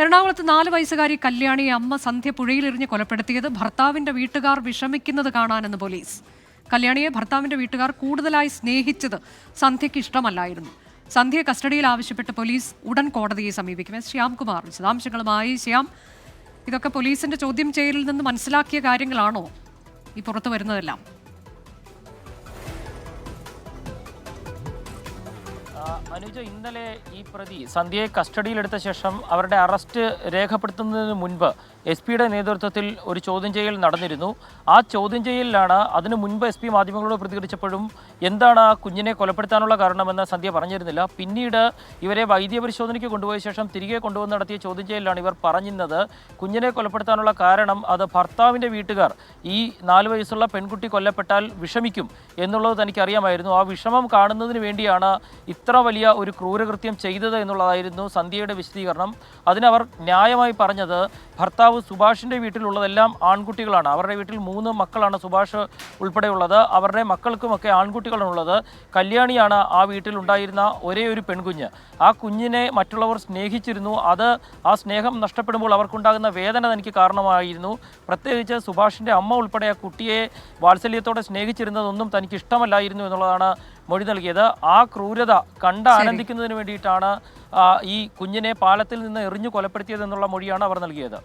എറണാകുളത്ത് നാല് വയസ്സുകാരി കല്യാണി അമ്മ സന്ധ്യ പുഴയിലെറിഞ്ഞ് കൊലപ്പെടുത്തിയത് ഭർത്താവിന്റെ വീട്ടുകാർ വിഷമിക്കുന്നത് കാണാനെന്ന് പോലീസ്. കല്യാണിയെ ഭർത്താവിന്റെ വീട്ടുകാർ കൂടുതലായി സ്നേഹിച്ചത് സന്ധ്യയ്ക്ക് ഇഷ്ടമല്ലായിരുന്നു. സന്ധ്യയെ കസ്റ്റഡിയിൽ ആവശ്യപ്പെട്ട് പോലീസ് ഉടൻ കോടതിയെ സമീപിക്കും. എസ് ശ്യാംകുമാർ വിശദാംശങ്ങളുമായി. ശ്യാം ഇതൊക്കെ പോലീസിന്റെ ചോദ്യം ചെയ്യലിൽ നിന്ന് മനസ്സിലാക്കിയ കാര്യങ്ങളാണോ? ഈ പുറത്തു വരുന്നതെല്ലാം. അനുജ ഇന്നലെ ഈ പ്രതി സന്ധ്യയെ കസ്റ്റഡിയിലെടുത്ത ശേഷം അവരുടെ അറസ്റ്റ് രേഖപ്പെടുത്തുന്നതിന് മുൻപ് എസ് പിയുടെ നേതൃത്വത്തിൽ ഒരു ചോദ്യം ചെയ്യൽ നടന്നിരുന്നു. ആ ചോദ്യം ചെയ്യലിലാണ് അതിനു മുൻപ് എസ് പി മാധ്യമങ്ങളോട് പ്രതികരിച്ചപ്പോഴും എന്താണ് ആ കുഞ്ഞിനെ കൊലപ്പെടുത്താനുള്ള കാരണമെന്ന് സന്ധ്യ പറഞ്ഞിരുന്നില്ല. പിന്നീട് ഇവരെ വൈദ്യ പരിശോധനയ്ക്ക് കൊണ്ടുപോയ ശേഷം തിരികെ കൊണ്ടുവന്ന് നടത്തിയ ചോദ്യം ചെയ്യലിലാണ് ഇവർ പറഞ്ഞിരുന്നത്. കുഞ്ഞിനെ കൊലപ്പെടുത്താനുള്ള കാരണം അത് ഭർത്താവിന്റെ വീട്ടുകാർ ഈ നാല് വയസ്സുള്ള പെൺകുട്ടി കൊല്ലപ്പെട്ടാൽ വിഷമിക്കും എന്നുള്ളത് തനിക്കറിയാമായിരുന്നു. ആ വിഷമം കാണുന്നതിന് വേണ്ടിയാണ് ഇത്ര വലിയ ഒരു ക്രൂരകൃത്യം ചെയ്തത് എന്നുള്ളതായിരുന്നു സന്ധ്യയുടെ വിശദീകരണം. അതിനവർ ന്യായമായി പറഞ്ഞത് ഭർത്താവ് സുഭാഷിന്റെ വീട്ടിലുള്ളതെല്ലാം ആൺകുട്ടികളാണ്. അവരുടെ വീട്ടിൽ മൂന്ന് മക്കളാണ് സുഭാഷ് ഉൾപ്പെടെയുള്ളത്. അവരുടെ മക്കൾക്കുമൊക്കെ ആൺകുട്ടികളാണുള്ളത്. കല്യാണിയാണ് ആ വീട്ടിലുണ്ടായിരുന്ന ഒരേ ഒരു പെൺകുഞ്ഞ്. ആ കുഞ്ഞിനെ മറ്റുള്ളവർ സ്നേഹിച്ചിരുന്നു. അത് ആ സ്നേഹം നഷ്ടപ്പെടുമ്പോൾ അവർക്കുണ്ടാകുന്ന വേദന തനിക്ക് കാരണമായിരുന്നു. പ്രത്യേകിച്ച് സുഭാഷിന്റെ അമ്മ ഉൾപ്പെടെ ആ കുട്ടിയെ വാത്സല്യത്തോടെ സ്നേഹിച്ചിരുന്നതൊന്നും തനിക്ക് ഇഷ്ടമല്ലായിരുന്നു എന്നുള്ളതാണ് മൊഴി നൽകിയത്. ആ ക്രൂരത കണ്ട് ആനന്ദിക്കുന്നതിന് വേണ്ടിയിട്ടാണ് ഈ കുഞ്ഞിനെ പാലത്തിൽ നിന്ന് എറിഞ്ഞു കൊലപ്പെടുത്തിയതെന്നുള്ള മൊഴിയാണ് അവർ നൽകിയത്.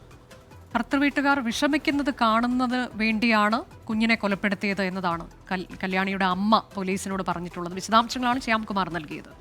ഭർത്തൃവീട്ടുകാർ വിഷമിക്കുന്നത് കാണുന്നത് വേണ്ടിയാണ് കുഞ്ഞിനെ കൊലപ്പെടുത്തിയത് എന്നതാണ് കല്യാണിയുടെ അമ്മ പോലീസിനോട് പറഞ്ഞിട്ടുള്ളത്. വിശദാംശങ്ങളാണ് ശ്യാംകുമാർ നൽകിയത്.